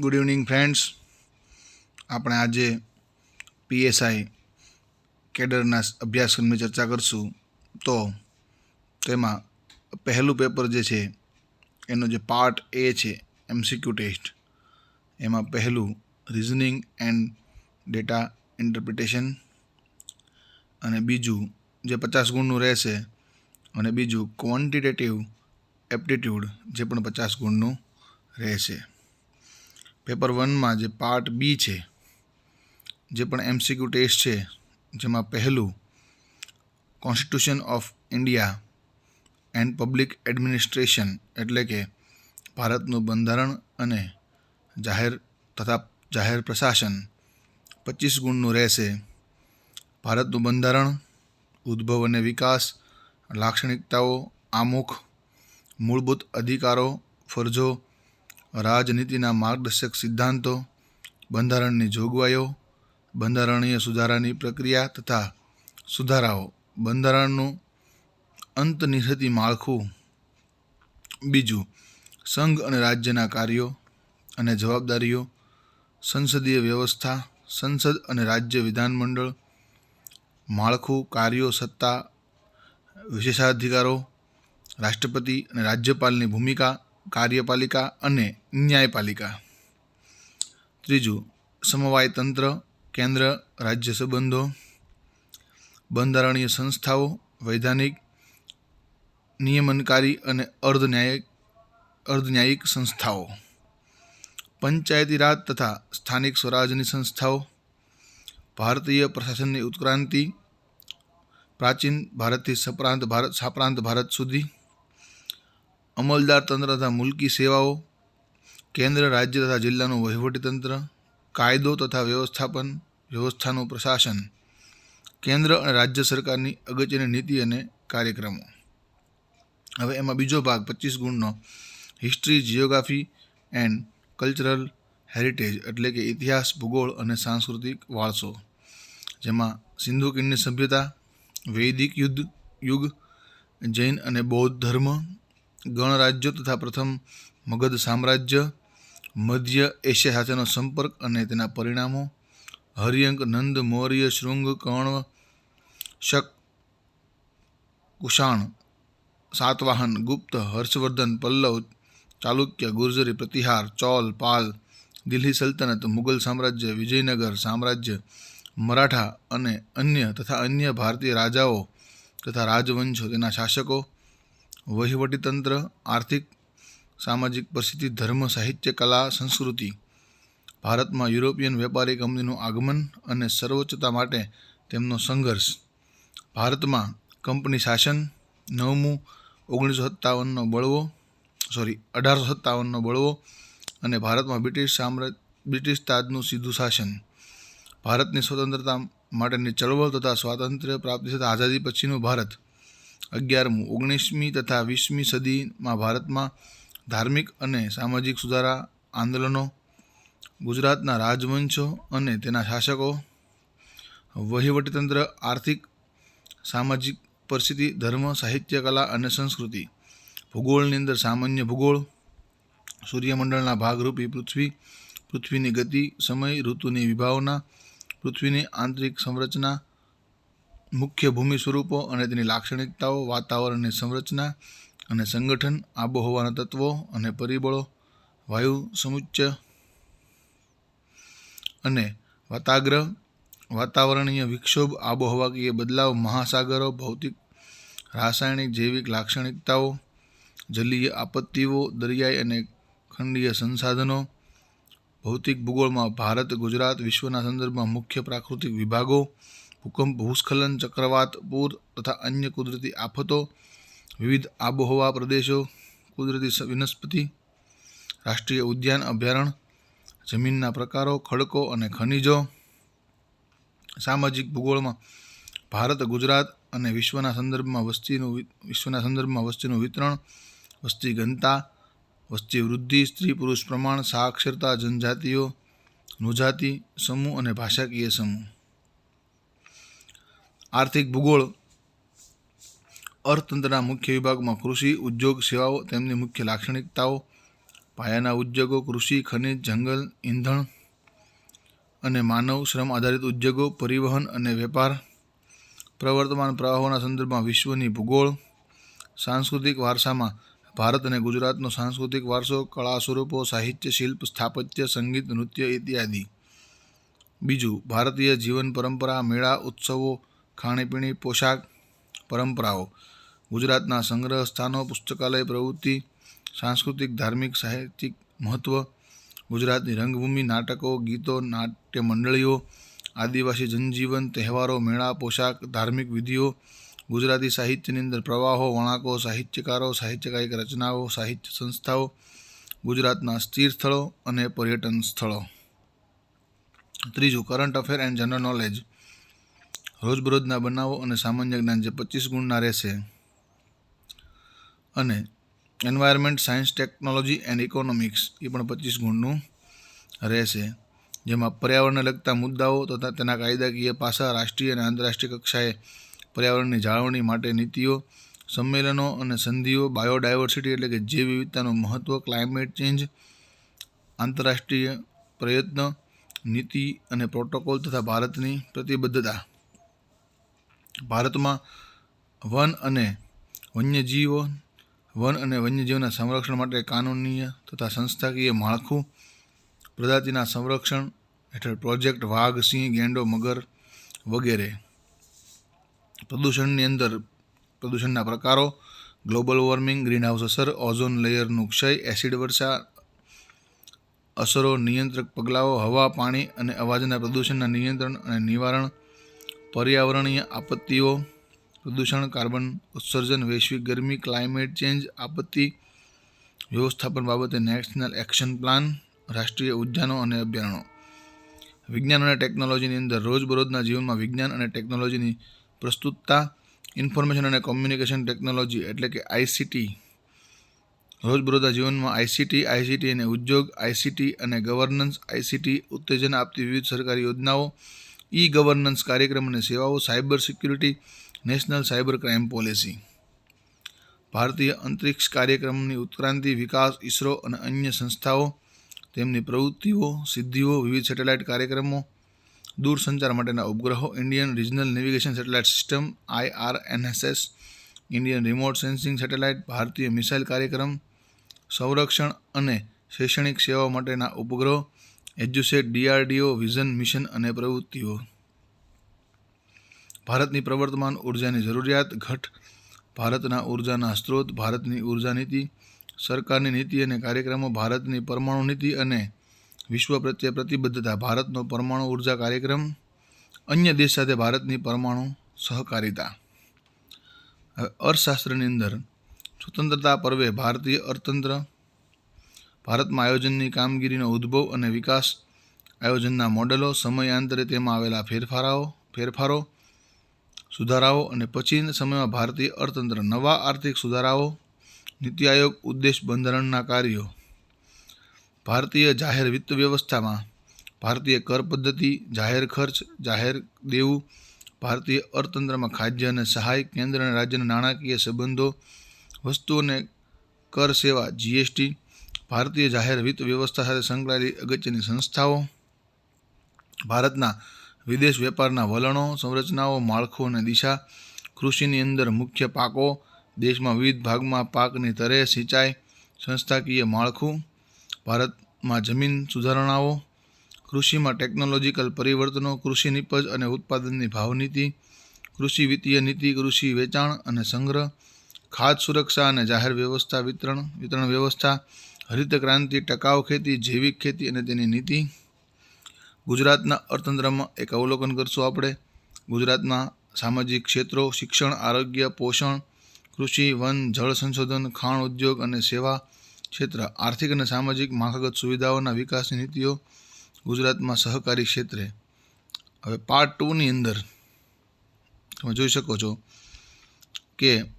Good evening friends આપણે આજે PSI કેડરના અભ્યાસક્રમની ચર્ચા કરશું. તો તેમાં પહેલું પેપર જે છે, એનો જે પાર્ટ એ છે એમસીક્યુ ટેસ્ટ એમાં પહેલું રિઝનિંગ એન્ડ ડેટા ઇન્ટરપ્રિટેશન અને બીજું જે પચાસ ગુણનું રહેશે અને બીજું ક્વોન્ટિટેટિવ એપ્ટિટ્યૂડ જે પણ પચાસ ગુણનું રહેશે. પેપર વનમાં જે પાર્ટ બી છે, જે પણ એમસીક્યુ ટેસ્ટ છે, જેમાં પહેલું constitution of India and public administration એટલે કે ભારતનું બંધારણ અને જાહેર તથા જાહેર પ્રશાસન પચીસ ગુણનું રહેશે. ભારતનું બંધારણ, ઉદ્ભવ અને વિકાસ, લાક્ષણિકતાઓ, આમુખ, મૂળભૂત અધિકારો, ફરજો રાજનીતિના માર્ગદર્શક સિદ્ધાંતો, બંધારણની જોગવાઈઓ, બંધારણીય સુધારાની પ્રક્રિયા તથા સુધારાઓ. બંધારણનું અંતનિર્હતી માળખું. બીજું, સંઘ અને રાજ્યના કાર્યો અને જવાબદારીઓ. સંસદીય વ્યવસ્થા, સંસદ અને રાજ્ય વિધાનમંડળ. માળખું, કાર્યો, સત્તા, વિશેષાધિકારો. રાષ્ટ્રપતિ અને રાજ્યપાલની ભૂમિકા. કાર્યપાલિકા અને ન્યાયપાલિકા. ત્રીજું, સમવાય તંત્ર, કેન્દ્ર, રાજ્ય સંબંધો. બંધારણીય સંસ્થાઓ, વૈધાનિક, નિયમનકારી અને અર્ધન્યાયિક અર્ધન્યાયિક સંસ્થાઓ. પંચાયતી રાજ તથા સ્થાનિક સ્વરાજની સંસ્થાઓ. ભારતીય પ્રશાસનની ઉત્ક્રાંતિ. પ્રાચીન ભારતથી સપ્રાંત ભારત, સાપ્રાંત ભારત સુધી. અમલદાર તંત્ર તથા મુલકી સેવાઓ, કેન્દ્ર, રાજ્ય તથા જિલ્લાનું વહીવટીતંત્ર કાયદો તથા વ્યવસ્થાપન, વ્યવસ્થાનું પ્રશાસન, કેન્દ્ર અને રાજ્ય સરકારની અગત્યની નીતિ અને કાર્યક્રમો. હવે એમાં બીજો ભાગ, પચીસ ગુણનો history geography and cultural heritage એટલે કે ઇતિહાસ, ભૂગોળ અને સાંસ્કૃતિક વારસો. જેમાં સિંધુ કિણની સભ્યતા, વૈદિક યુદ્ધ, યુગ, જૈન અને બૌદ્ધ ધર્મ ગણરાજ્યો તથા પ્રથમ મગધ સામ્રાજ્ય, મધ્ય એશિયા સાથેનો સંપર્ક અને તેના પરિણામો, હરિયંક, નંદ, મૌર્ય, શૃંગ, કર્ણ, શક, કુષાણ, સાતવાહન, ગુપ્ત, હર્ષવર્ધન, પલ્લવ, ચાલુક્ય, ગુર્જરી, પ્રતિહાર, ચોલ, પાલ, દિલ્હી સલ્તનત મુગલ સામ્રાજ્ય, વિજયનગર સામ્રાજ્ય, મરાઠા અને અન્ય તથા અન્ય ભારતીય રાજાઓ તથા રાજવંશો, તેના શાસકો વહીવટીતંત્ર, આર્થિક, સામાજિક પરિસ્થિતિ ધર્મ, સાહિત્ય, કલા, સંસ્કૃતિ, ભારતમાં યુરોપિયન વેપારી કંપનીનું આગમન અને સર્વોચ્ચતા માટે તેમનો સંઘર્ષ. ભારતમાં કંપની શાસન નવમું ઓગણીસો સત્તાવનનો બળવો સોરી અઢારસો સત્તાવનનો બળવો અને ભારતમાં બ્રિટિશ સામ્રાજ્ય બ્રિટિશ તાજનું સીધું શાસન. ભારતની સ્વતંત્રતા માટેની ચળવળ તથા સ્વાતંત્ર્ય પ્રાપ્તિ તથા આઝાદી પછીનું ભારત અગિયારમું, ઓગણીસમી તથા વીસમી સદીમાં ભારતમાં ધાર્મિક અને સામાજિક સુધારા આંદોલનો, ગુજરાતના રાજવંશો અને તેના શાસકો, વહીવટીતંત્ર, આર્થિક, સામાજિક પરિસ્થિતિ, ધર્મ, સાહિત્ય, કલા અને સંસ્કૃતિ, ભૂગોળની અંદર સામાન્ય ભૂગોળ, સૂર્યમંડળના ભાગરૂપી પૃથ્વી, પૃથ્વીની ગતિ, સમય, ઋતુની વિભાવના, પૃથ્વીની આંતરિક સંરચના મુખ્ય ભૂમિ સ્વરૂપો અને તેની લાક્ષણિકતાઓ, વાતાવરણની સંરચના અને સંગઠન, આબોહવાના તત્વો અને પરિબળો, વાયુ સમુચ્ચય અને વાતાગ્રહ, વાતાવરણીય વિક્ષોભ, આબોહવાકીય બદલાવ, મહાસાગરો, ભૌતિક, રાસાયણિક, જૈવિક લાક્ષણિકતાઓ, જલીય આપત્તિઓ, દરિયાઈ અને ખંડીય સંસાધનો, ભૌતિક ભૂગોળમાં ભારત, ગુજરાત વિશ્વના સંદર્ભમાં મુખ્ય પ્રાકૃતિક વિભાગો ભૂકંપ, ભૂસ્ખલન, ચક્રવાત, પૂર તથા અન્ય કુદરતી આફતો, વિવિધ આબોહવા પ્રદેશો, કુદરતી વનસ્પતિ, રાષ્ટ્રીય ઉદ્યાન અભયારણ્ય, જમીનના પ્રકારો, ખડકો અને ખનિજો, સામાજિક ભૂગોળમાં ભારત, ગુજરાત અને વિશ્વના સંદર્ભમાં વસ્તીનું વિશ્વના સંદર્ભમાં વસ્તીનું વિતરણ, વસ્તી ઘનતા, વસ્તી વૃદ્ધિ, સ્ત્રી પુરુષ પ્રમાણ, સાક્ષરતા, જનજાતિઓ નુજાતિ સમૂહ અને ભાષાકીય સમૂહ. આર્થિક ભૂગોળ, અર્થતંત્રના મુખ્ય વિભાગમાં કૃષિ, ઉદ્યોગ, સેવાઓ, તેમની મુખ્ય લાક્ષણિકતાઓ, પાયાના ઉદ્યોગો, કૃષિ, ખનિજ, જંગલ, ઈંધણ અને માનવ શ્રમ આધારિત ઉદ્યોગો, પરિવહન અને વેપાર, પ્રવર્તમાન પ્રવાહોના સંદર્ભમાં વિશ્વની ભૂગોળ, સાંસ્કૃતિક વારસામાં ભારત અને ગુજરાતનો સાંસ્કૃતિક વારસો કળા સ્વરૂપો સાહિત્ય, શિલ્પ, સ્થાપત્ય, સંગીત, નૃત્ય, ઇત્યાદિ. બીજું, ભારતીય જીવન પરંપરા, મેળા, ઉત્સવો ખાણીપીણી, પોશાક, પરંપરાઓ, ગુજરાતના સંગ્રહ સ્થાનો, પુસ્તકાલય, પ્રવૃત્તિ, સાંસ્કૃતિક, ધાર્મિક, સાહિત્યિક મહત્ત્વ ગુજરાતની રંગભૂમિ, નાટકો, ગીતો નાટ્ય મંડળીઓ આદિવાસી જનજીવન, તહેવારો, મેળા, પોશાક, ધાર્મિક વિધિઓ, ગુજરાતી સાહિત્યની અંદર પ્રવાહો, વણાકો, સાહિત્યકારો, સાહિત્યકારિક રચનાઓ, સાહિત્ય સંસ્થાઓ, ગુજરાતના સ્થિર સ્થળો અને પર્યટન સ્થળો. ત્રીજું current affair and general knowledge રોજબરોજના બનાવો અને સામાન્ય જ્ઞાન જે પચીસ ગુણના રહેશે. અને environment science technology and economics એ પણ પચીસ ગુણનું રહેશે. જેમાં પર્યાવરણને લગતા મુદ્દાઓ તથા તેના કાયદાકીય પાસા રાષ્ટ્રીય અને આંતરરાષ્ટ્રીય કક્ષાએ પર્યાવરણની જાળવણી માટે નીતિઓ, સંમેલનો અને સંધિઓ, બાયોડાયવર્સિટી એટલે કે જૈવ વિવિધતાનું મહત્ત્વ ક્લાઇમેટ ચેન્જ આંતરરાષ્ટ્રીય પ્રયત્ન, નીતિ અને પ્રોટોકોલ તથા ભારતની પ્રતિબદ્ધતા. ભારતમાં વન અને વન્યજીવો, વન અને વન્યજીવના સંરક્ષણ માટે કાનૂનીય તથા સંસ્થાકીય માળખું પ્રજાતિના સંરક્ષણ હેઠળ પ્રોજેક્ટ વાઘ, સિંહ, ગેંડો, મગર વગેરે પ્રદૂષણની અંદર પ્રદૂષણના પ્રકારો, ગ્લોબલ વોર્મિંગ, ગ્રીનહાઉસ અસર, ઓઝોન લેયરનું ક્ષય, એસિડ વર્ષા અસરો, નિયંત્રક પગલાઓ, હવા, પાણી અને અવાજના પ્રદૂષણના નિયંત્રણ અને નિવારણ પર્યાવરણીય આપત્તિઓ, પ્રદૂષણ, કાર્બન ઉત્સર્જન, વૈશ્વિક ગરમી, ક્લાઇમેટ ચેન્જ, આપત્તિ વ્યવસ્થાપન બાબતે નેશનલ એક્શન પ્લાન, રાષ્ટ્રીય ઉદ્યાનો અને અભ્યારણો વિજ્ઞાન અને ટેકનોલોજીની અંદર રોજબરોજના જીવનમાં વિજ્ઞાન અને ટેકનોલોજીની પ્રસ્તુતતા, ઇન્ફોર્મેશન અને કોમ્યુનિકેશન ટેકનોલોજી એટલે કે આઈસીટી રોજબરોજના જીવનમાં આઈસીટી આઈસીટી અને ઉદ્યોગ આઈસીટી અને ગવર્નન્સ આઈસીટી ઉત્તેજન આપતી વિવિધ સરકારી યોજનાઓ ઈ ગવર્નન્સ કાર્યક્રમ અને સેવાઓ, cyber security, national cyber crime policy. ભારતીય અંતરિક્ષ કાર્યક્રમની ઉત્ક્રાંતિ, વિકાસ ઇસરો અને અન્ય સંસ્થાઓ, તેમની પ્રવૃત્તિઓ, સિદ્ધિઓ, વિવિધ સેટેલાઇટ કાર્યક્રમો, દૂરસંચાર માટેના ઉપગ્રહો, Indian regional navigation satellite system IRNSS Indian remote sensing satellite, ભારતીય મિસાઇલ કાર્યક્રમ, સંરક્ષણ અને શૈક્ષણિક સેવાઓ માટેના ઉપગ્રહો એજ્યુસેટ ડીઆરડીઓ, વિઝન મિશન અને પ્રવૃત્તિઓ. ભારતની પ્રવર્તમાન ઉર્જાની જરૂરિયાત, ઘટ, ભારતના ઉર્જાના સ્ત્રોત, ભારતની ઊર્જા નીતિ, સરકારની નીતિ અને કાર્યક્રમો, ભારતની પરમાણુ નીતિ અને વિશ્વ પ્રત્યે પ્રતિબદ્ધતા, ભારતનો પરમાણુ ઊર્જા કાર્યક્રમ, અન્ય દેશ સાથે ભારતની પરમાણુ સહકારિતા. અર્થશાસ્ત્રની અંદર સ્વતંત્રતા પર્વે ભારતીય અર્થતંત્ર ભારતમાં આયોજનની કામગીરીનો ઉદ્ભવ અને વિકાસ આયોજનના મોડેલો, સમયાંતરે તેમાં આવેલા ફેરફારાઓ, ફેરફારો, સુધારાઓ અને પછીના સમયમાં ભારતીય અર્થતંત્ર નવા આર્થિક સુધારાઓ, નીતિ આયોગ, ઉદ્દેશ બંધારણના કાર્યો. ભારતીય જાહેર વિત્ત વ્યવસ્થામાં ભારતીય કર પદ્ધતિ, જાહેર ખર્ચ, જાહેર દેવું, ભારતીય અર્થતંત્રમાં ખાદ્ય અને સહાય, કેન્દ્ર અને રાજ્યના નાણાકીય સંબંધો, વસ્તુ અને કર સેવા, જીએસટી ભારતીય જાહેર વિત્ત વ્યવસ્થા સાથે સંકળાયેલી અગત્યની સંસ્થાઓ, ભારતના વિદેશ વેપારના વલણો, સંરચનાઓ, માળખું અને દિશા, કૃષિની અંદર મુખ્ય પાકો, દેશમાં વિવિધ ભાગમાં પાકની તરે સિંચાઈ, સંસ્થાકીય માળખું, ભારતમાં જમીન સુધારણાઓ, કૃષિમાં ટેકનોલોજીકલ પરિવર્તનો, કૃષિ નિપજ અને ઉત્પાદનની ભાવનીતિ, કૃષિ વિત્તીય નીતિ, કૃષિ વેચાણ અને સંગ્રહ, ખાદ્ય સુરક્ષા અને જાહેર વ્યવસ્થા વિતરણ વિતરણ વ્યવસ્થા હરિત ક્રાંતિ, ટકાઉ ખેતી, જૈવિક ખેતી અને તેની નીતિ. ગુજરાતના અર્થતંત્રમાં એક અવલોકન કરશું આપણે. ગુજરાતમાં સામાજિક ક્ષેત્રો, શિક્ષણ, આરોગ્ય, પોષણ, કૃષિ, વન, જળ સંશોધન, ખાણ ઉદ્યોગ અને સેવા ક્ષેત્ર, આર્થિક અને સામાજિક માળખાગત સુવિધાઓના વિકાસની નીતિઓ ગુજરાતમાં સહકારી ક્ષેત્રે. હવે પાર્ટ ટુની અંદર તમે જોઈ શકો છો કે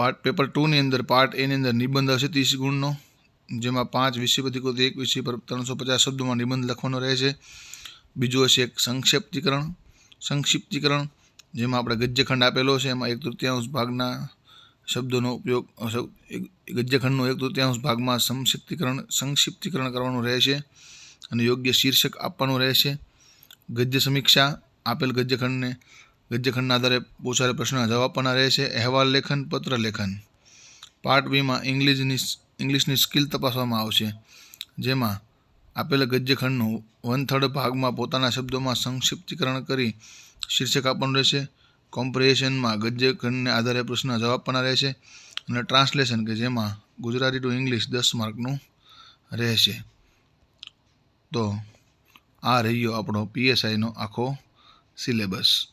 પાર્ટ પેપર ટુની અંદર પાર્ટ એની અંદર નિબંધ હશે ત્રીસ ગુણનો, જેમાં પાંચ વિષય પ્રતિકૃતિ એક વિષય પર ત્રણસો પચાસ શબ્દોમાં નિબંધ લખવાનો રહે છે. બીજું હશે એક સંક્ષેપ્તિકરણ. સંક્ષિપ્તિકરણ, જેમાં આપણે ગદ્યખંડ આપેલો છે, એમાં એક તૃતીયાંશ ભાગના શબ્દોનો ઉપયોગ ગદ્યખંડનો એક તૃતીયાંશ ભાગમાં સંક્ષિપ્તિકરણ સંક્ષિપ્તિકરણ કરવાનું રહેશે અને યોગ્ય શીર્ષક આપવાનું રહેશે ગદ્ય સમીક્ષા, આપેલ ગદ્યખંડને ગદ્યખંડના આધારે પૂછાયેલ પ્રશ્નના જવાબ આપવાના રહેશે અહેવાલ લેખન, પત્ર લેખન. પાર્ટ બીમાં ઇંગ્લિશની ઇંગ્લિશની સ્કિલ તપાસવામાં આવશે. જેમાં આપેલા ગદ્યખંડનું વન થર્ડ ભાગમાં પોતાના શબ્દોમાં સંક્ષિપ્તીકરણ કરી શીર્ષક આપવાનું રહેશે. કોમ્પ્રિહેશનમાં ગદ્યખંડને આધારે પ્રશ્ન જવાબ આપવાના રહેશે અને ટ્રાન્સલેશન કે જેમાં ગુજરાતી ટુ ઇંગ્લિશ દસ માર્કનું રહેશે. તો આ રહ્યો આપણો પીએસઆઈનો આખો સિલેબસ.